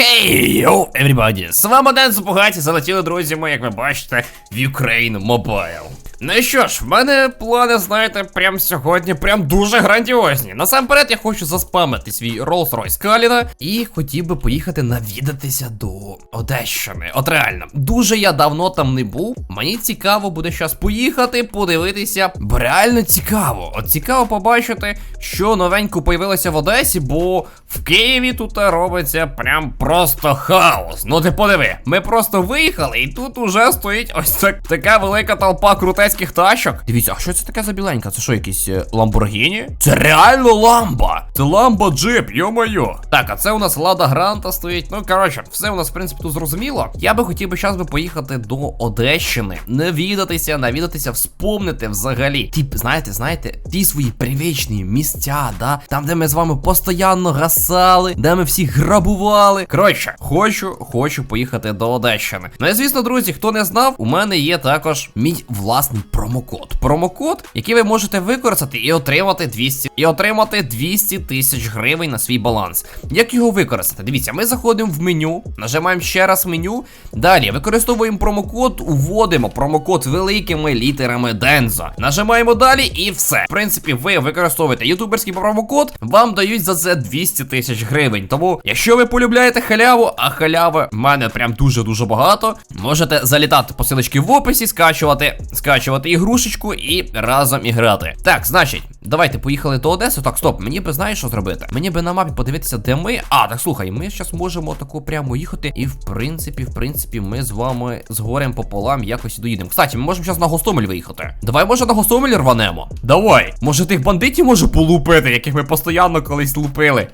Хей, йоу, everybody! З вами Ден Пугаті залетіли друзі мої, як ви бачите, в Ukraine Mobile. Ну що ж, в мене плани, знаєте, прям сьогодні прям дуже грандіозні. Насамперед я хочу заспамити свій Rolls-Royce Каліна і хотів би поїхати навідатися до Одещини. От реально, дуже я давно там не був. Мені цікаво буде зараз поїхати, подивитися, бо реально цікаво. От цікаво побачити, що новенько появилося в Одесі, бо в Києві тут робиться прям просто хаос. Ну ти подиви, ми просто виїхали, і тут уже стоїть ось так, така велика толпа крутецьких тачок. Дивіться, а що це таке за біленька? Це що, якісь е, Ламборгіні? Це реально ламба! Це ламба джип, йо-моє. Так, а це у нас Лада Гранта стоїть. Ну коротше, все у нас в принципі тут зрозуміло. Я би хотів би зараз би поїхати до Одещини, навідатися, навідатися, вспомнити взагалі. Ті, знаєте, знаєте, ті свої привичні місця, да? Там, де ми з вами постійно гасали, де ми всіх грабували. Коротше, хочу, хочу поїхати до Одещини. Ну і звісно, друзі, хто не знав, у мене є також мій власний промокод. Промокод, який ви можете використати і отримати 200 і отримати 200 тисяч гривень на свій баланс. Як його використати? Дивіться, ми заходимо в меню, нажимаємо ще раз меню. Далі використовуємо промокод, уводимо промокод великими літерами Дензо. Нажимаємо далі і все. В принципі, ви використовуєте ютуберський промокод, вам дають за це 200 тисяч гривень. Тому, якщо ви полюбляєте халяву, а халяви в мене прям дуже-дуже багато, можете залітати по в описі, скачувати, скачувати ігрушечку і разом іграти. Так, значить, давайте поїхали до Одеси. Так, стоп, мені би знаєш, що зробити? Мені би на мапі подивитися, де ми. А, так слухай, ми зараз можемо тако прямо їхати. І в принципі, в принципі, ми з вами з горем пополам якось доїдемо. Кстати, ми можемо зараз на Гостомель виїхати. Давай, може, на Гостомель рванемо. Давай. Може, тих бандитів може полупити, яких ми постійно колись лупили.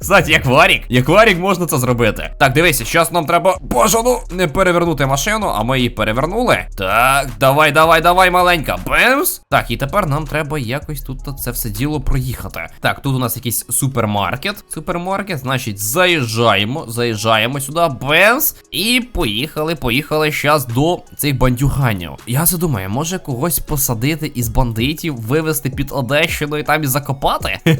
Кстати, як варік, як варік можна це зробити. Так, дивися, зараз нам треба бажано не перевернути машину, а ми її перевернули. Так, давай, давай, давай, маленька. Бемс. Так, і тепер нам треба якось тут це все діло проїхати. Так, тут у нас якийсь супермаркет. Супермаркет, значить, заїжджаємо, заїжджаємо сюди, бемс. І поїхали, поїхали зараз до цих бандюганів. Я задумаю, може когось посадити із бандитів, вивезти під Одещину і там і закопати?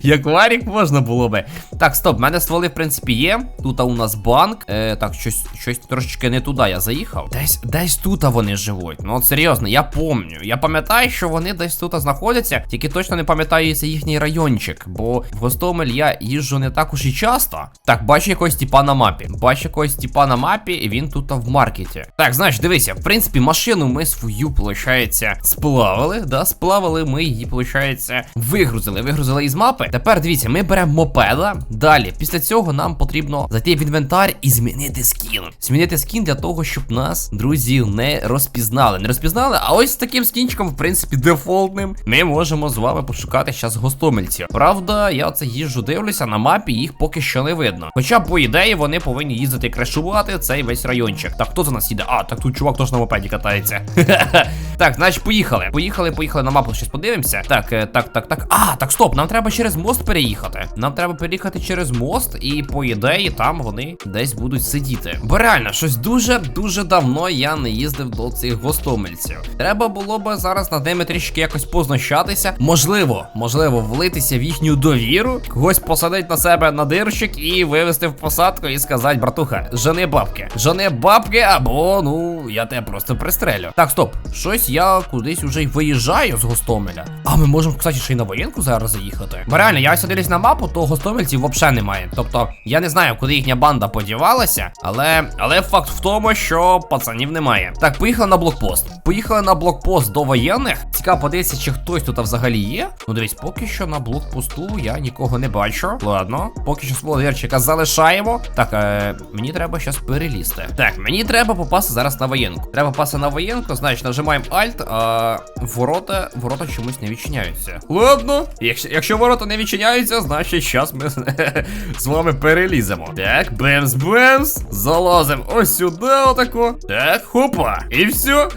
Як варік можна було би. Так, стоп, в мене стволи, в принципі, є. Тут у нас банк. Е, Так, щось щось трошечки не туди я заїхав. Десь десь тут вони живуть. Ну от серйозно, я помню. Я пам'ятаю, що вони десь тут знаходяться, тільки точно не пам'ятаю це їхній райончик. Бо в Гостомель я їжджу не так уж і часто. Так, бачу якогось типа на мапі. Бачу якогось типа на мапі, і він тут в маркеті. Так, знаєш, дивися, в принципі, машину ми свою, виходить, сплавили. Да, сплавили, ми її, виходить, вигрузили. Вигрузили із мапи. Тепер дивіться, ми беремо мопеда. Далі, після цього нам потрібно зайти в інвентар і змінити скін. Змінити скін для того, щоб нас, друзі, не розпізнали. Не розпізнали, а ось таким скінчиком, в принципі, дефолтним, ми можемо з вами пошукати зараз гостомельців. Правда, я оце їжджу, дивлюся, на мапі їх поки що не видно. Хоча, по ідеї, вони повинні їздити крашувати цей весь райончик. Так, хто за нас їде? А, так тут чувак теж на мопеді катається. Так, значить, поїхали. Поїхали, поїхали на мапу. Щось подивимося. Так, е, так, так, так. А, так, стоп, нам треба через мост переїхати. Нам треба переїхати через мост, і по ідеї там вони десь будуть сидіти. Бо реально, щось дуже-дуже давно я не їздив до цих гостомельців. Треба було би зараз над ними трішки якось познущатися. Можливо, можливо, влитися в їхню довіру, когось посадити на себе на дирчик і вивести в посадку і сказати, братуха, жени бабки. Жени бабки, або ну я тебе просто пристрелю. Так, стоп, щось я кудись уже й виїжджаю з Гостомеля. А ми можемо, кстати, ще й на воєнку зараз заїхати. Бо реально, я сиділись на мапу, то гостомельців взагалі немає. Тобто, я не знаю, куди їхня банда подівалася, але але факт в тому, що пацанів немає. Так, поїхали на блокпост. Поїхали на блокпост до воєнних. Цікаво подивитися, чи хтось тут взагалі є. Ну дивись, поки що на блокпосту я нікого не бачу. Ладно, поки що свого вірчика залишаємо. Так, е, мені треба зараз перелізти. Так, мені треба попасти зараз на воєнку. Треба попасти на воєнку, значить нажимаємо Alt, а ворота, ворота чомусь не відчиняються. Ладно, якщо, якщо ворота не відчиняються, значить зараз ми з вами переліземо. Так, бемс-бемс. Залазимо ось сюди, отако. Так, хопа. І все.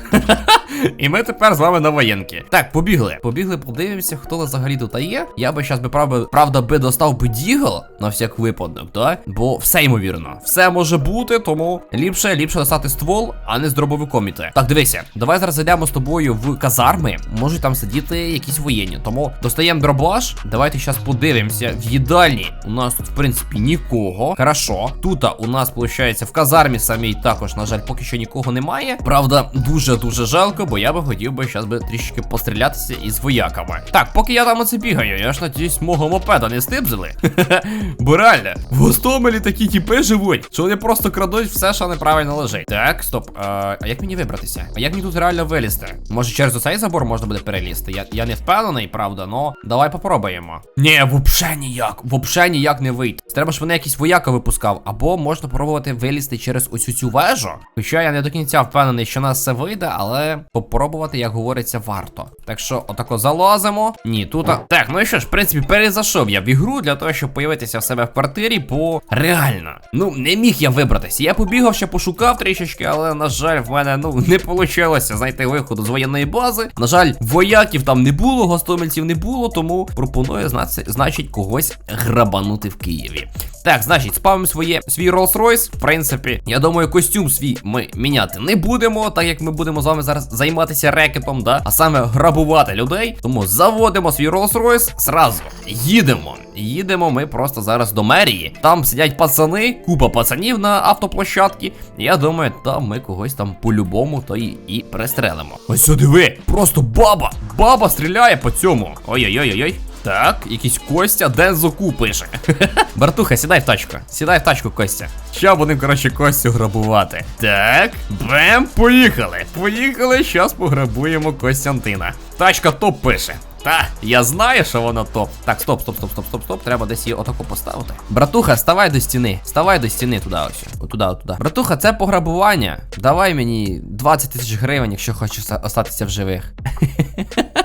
І ми тепер з вами на воєнки. Так, побігли. Побігли, подивимося, хто взагалі тут є. Я би зараз би правда би достав би дігл на всяк випадок, так? Бо все ймовірно. Все може бути, тому ліпше, ліпше достати ствол, а не з дробовиком іти. Так, дивися, давай зараз зайдемо з тобою в казарми. Можуть там сидіти якісь воєнні. Тому достаємо дробаш. Давайте зараз подивимося. В їдальні у нас тут, в принципі, нікого. Хорошо. Тут у нас, виходить, в казармі самій також, на жаль, поки що нікого немає. Правда, дуже-дуже жалко, бо я би хотів би зараз би трішки пострілятися із вояками. Так, поки я там оце бігаю, я ж надіюсь, мого мопеда не стибзили. Бо реально, в Гостомелі такі тіпи живуть, що вони просто крадуть все, що неправильно лежить. Так, стоп. А, як мені вибратися? А як мені тут реально вилізти? Може через оцей забор можна буде перелізти? Я, я не впевнений, правда, но давай попробуємо. Ні, вообще ніяк, вообще ніяк не вийти. Треба, щоб мене якийсь вояка випускав, або можна пробувати вилізти через оцю цю вежу. Хоча я не до кінця впевнений, що нас це вийде, але попробувати, як говориться, варто. Так що, отако залазимо. Ні, тут. Так, ну і що ж, в принципі, перезайшов я в ігру для того, щоб появитися в себе в квартирі, бо реально, ну не міг я вибратися. Я побігав, ще пошукав трішечки, але на жаль, в мене ну не вийшло знайти виходу з воєнної бази. На жаль, вояків там не було, гостомельців не було, тому пропоную значить, когось грабанути в Києві. Так, значить, спавимо своє свій Rolls-Royce. В принципі, я думаю, костюм свій ми міняти не будемо, так як ми будемо з вами зараз займатися рекетом, да? А саме грабувати людей. Тому заводимо свій Rolls-Royce, зразу їдемо. Їдемо ми просто зараз до мерії. Там сидять пацани, купа пацанів на автоплощадці. Я думаю, там ми когось там по-любому то і, і перестрелимо. Ось диви, просто баба! Баба стріляє по цьому. Ой-ой-ой-ой. Так, якийсь Костя Дензоку пише. Братуха, сідай в тачку. Сідай в тачку, Костя. Ща будемо, коротше, Костю грабувати. Так, бем, поїхали. Поїхали, щас пограбуємо Костянтина. Тачка топ пише. Та, я знаю, що воно топ. Так, стоп, стоп, стоп, стоп, стоп, стоп. Треба десь її отако поставити. Братуха, ставай до стіни. Ставай до стіни туди ось. Отуди, отуди. Братуха, це пограбування. Давай мені 20 тисяч гривень, якщо хочеш остатися в живих.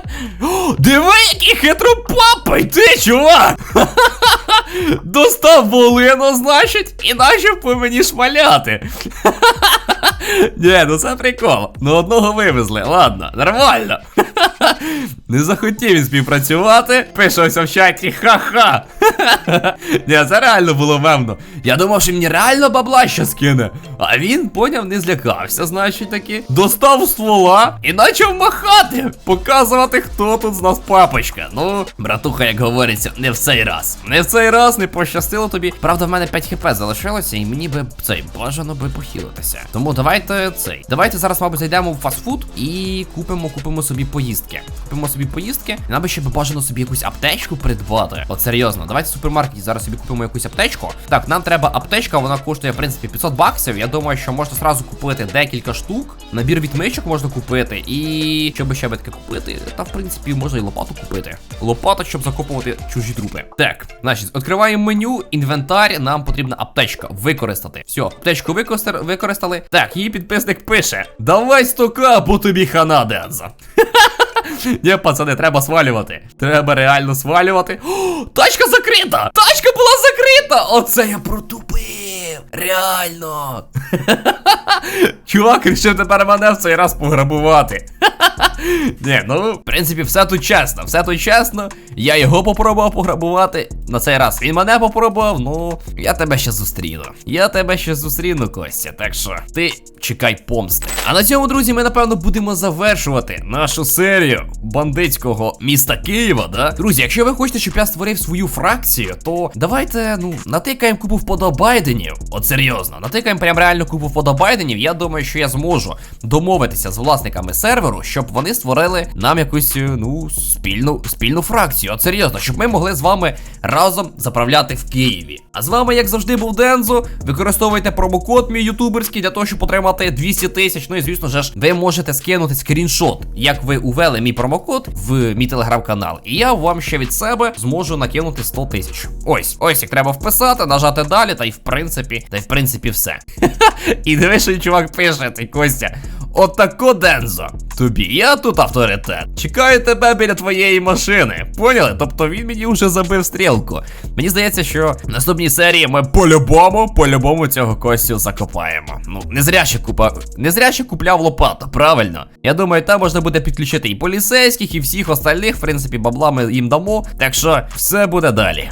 Диви, який хитропапий ти, чувак! Достав волину, значить, і начав мені шмаляти. Ні, ну це прикол. Ну одного вивезли. Ладно, нормально. Не захотів він співпрацювати. Пише в чаті, ха-ха. Ні, це реально було мемно. Я думав, що мені реально бабла ще скине. А він, поняв, не злякався, значить таки. Достав ствола і почав махати. Показувати, хто тут з нас папочка. Ну, братуха, як говориться, не в цей раз. Не в цей раз не пощастило тобі. Правда, в мене 5 хп залишилося, і мені би цей бажано би похилитися. Тому давайте цей. Давайте зараз, мабуть, зайдемо в фастфуд і купимо, купимо собі поїздки. Купимо собі поїздки. Нам би ще би бажано собі якусь аптечку придбати. От серйозно, давайте в супермаркеті зараз собі купимо якусь аптечку. Так, нам треба аптечка, вона коштує, в принципі, 500 баксів. Я думаю, що можна зразу купити декілька штук. Набір відмичок можна купити. І що би ще би таке купити? Та в принципі можна і лопату купити. Лопата, щоб закопувати чужі трупи. Так, значить, відкриваємо меню, інвентар. Нам потрібна аптечка використати. Все, аптечку використали. Так, її підписник пише: Давай стока, бо тобі хана Денза. Ні, пацани, треба свалювати. Треба реально свалювати. О, тачка закрита! Тачка була закрита! Оце я протупив! Реально! Чувак, рішив тепер мене в цей раз пограбувати. Ні, ну, в принципі, все тут чесно, все тут чесно. Я його попробував пограбувати. На цей раз він мене попробував. Ну, я тебе ще зустріну. Я тебе ще зустріну, Костя. Так що ти чекай помсти. А на цьому, друзі, ми напевно будемо завершувати нашу серію бандитського міста Києва. Да? Друзі, якщо ви хочете, щоб я створив свою фракцію, то давайте, ну, натикаємо купу вподобайденів. От серйозно, натикаємо прям реально купу вподобайденів. Я думаю, що я зможу домовитися з власниками серверу, щоб вони створили нам якусь е, ну спільну спільну фракцію. От серйозно, щоб ми могли з вами разом заправляти в Києві. А з вами, як завжди, був Дензо. Використовуйте промокод мій ютуберський для того, щоб отримати 200 тисяч. Ну і звісно ж, ви можете скинути скріншот, як ви увели мій промокод в мій телеграм-канал. І я вам ще від себе зможу накинути 100 тисяч. Ось, ось як треба вписати, нажати далі, та й в принципі, та й в принципі все. І дивись, що чувак пише, цей Костя. Отако Дензо. Тобі я тут авторитет. Чекаю тебе біля твоєї машини. Поняли? Тобто він мені вже забив стрілку. Мені здається, що в наступній серії ми по-любому, по-любому цього Костю закопаємо. Ну, не зря ще купа. Не зря ще купляв лопату, правильно? Я думаю, там можна буде підключити і поліцейських, і всіх остальних. В принципі, бабла ми їм дамо. Так що все буде далі.